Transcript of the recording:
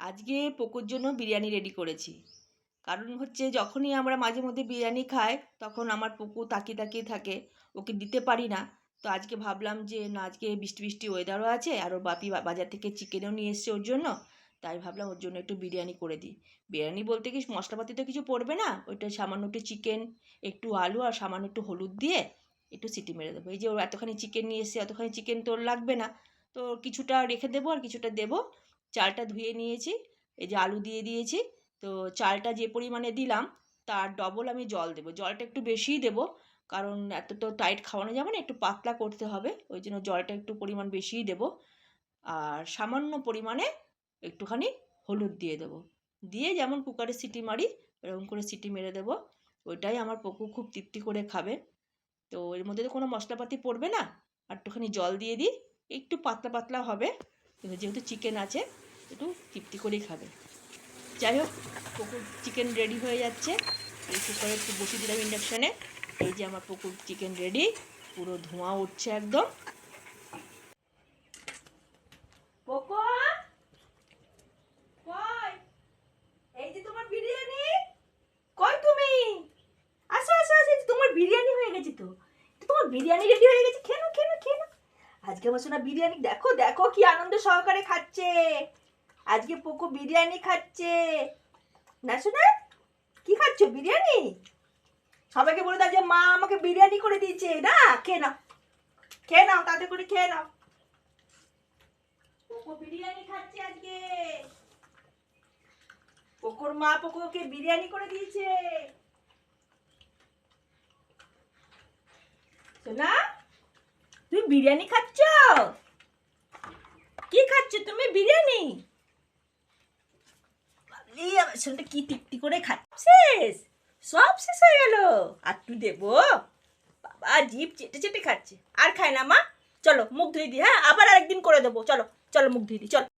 আজকে পোকোর জন্য বিরিয়ানি রেডি করেছি। কারণ হচ্ছে যখনই আমরা মাঝে মধ্যে বিরিয়ানি খাই, তখন আমার পুকু তাকিয়ে তাকিয়ে থাকে, ওকে দিতে পারি না। তো আজকে ভাবলাম যে, না, আজকে বৃষ্টি বৃষ্টি ওয়েদারও আছে, আর বাপি বাজার থেকে চিকেনও নিয়ে এসছে ওর জন্য, তাই ভাবলাম ওর জন্য একটু বিরিয়ানি করে দিই। বিরিয়ানি বলতে কি, মশলাপাতি তো কিছু পড়বে না, ওইটা সামান্য একটু চিকেন, একটু আলু, আর সামান্য একটু হলুদ দিয়ে একটু সিটি মেরে দেবো। এই যে ওর এতখানি চিকেন নিয়ে এসছে, এতখানি চিকেন তো লাগবে না। তো কিছুটা রেখে দেবো, আর কিছুটা দেবো। চালটা ধুয়ে নিয়েছি, এই যে আলু দিয়ে দিয়েছি। তো চালটা যে পরিমাণে দিলাম, তার ডবল আমি জল দেবো। জলটা একটু বেশিই দেবো, কারণ এত তো টাইট খাওয়ানো যাবে না, একটু পাতলা করতে হবে, ওই জন্য জলটা একটু পরিমাণ বেশিই দেবো। আর সামান্য পরিমাণে একটুখানি হলুদ দিয়ে দেবো। দিয়ে যেমন কুকারে সিটি মারি, এরকম করে সিটি মেরে দেবো। ওইটাই আমার পকু খুব তৃপ্তি করে খাবে। তো এর মধ্যে তো কোনো মশলাপাতি পড়বে না। আর একটুখানি জল দিয়ে দিই, একটু পাতলা পাতলা হবে। কিন্তু যেহেতু চিকেন আছে, একটু তৃপ্তি করেই খাবে। যাই হোক পুকুর চিকেন রেডি হয়ে যাচ্ছে। এই কুকারে একটু বসিয়ে দিলাম ইন্ডাকশানে এই যে আমার পুকুর চিকেন রেডি পুরো ধোঁয়া উঠছে একদম। তোমার বিরিয়ানি? হয়ে গেছে তো। তোমার বিরিয়ানি রেডি হয়ে গেছে। নাও, খেয়ে নাও। আজকে আমার শোনা বিরিয়ানি, দেখো দেখো কি আনন্দ সহকারে খাচ্ছে। আজকে পোকো বিরিয়ানি খাচ্ছে। না শোনা কি খাচ্ছ বিরিয়ানি? সবাইকে বলে দাও যে মা আমাকে বিরিয়ানি করে দিয়েছে। না, খেয়ে নাও খেয়ে নাও তাতে করে খেয়ে নাও। পোকো বিরিয়ানি খাচ্ছে আজকে। পোকোর মা পোকোকে বিরিয়ানি করে দিয়েছে। সোনা তুমি বিরিয়ানি খাচ্ছ? কি খাচ্ছ তুমি বিরিয়ানি? আমার সঙ্গে কি তৃপ্তি করে খাচ্ছিস সব শেষ হয়ে গেল। আর তুই দেবো? বাবা জিপ চেটে চেটে খাচ্ছে। আর খায় না মা? চলো, মুখ ধুয়ে দি হ্যাঁ? আবার আরেকদিন করে দেবো। চলো চলো, মুখ ধুয়ে দি, চলো।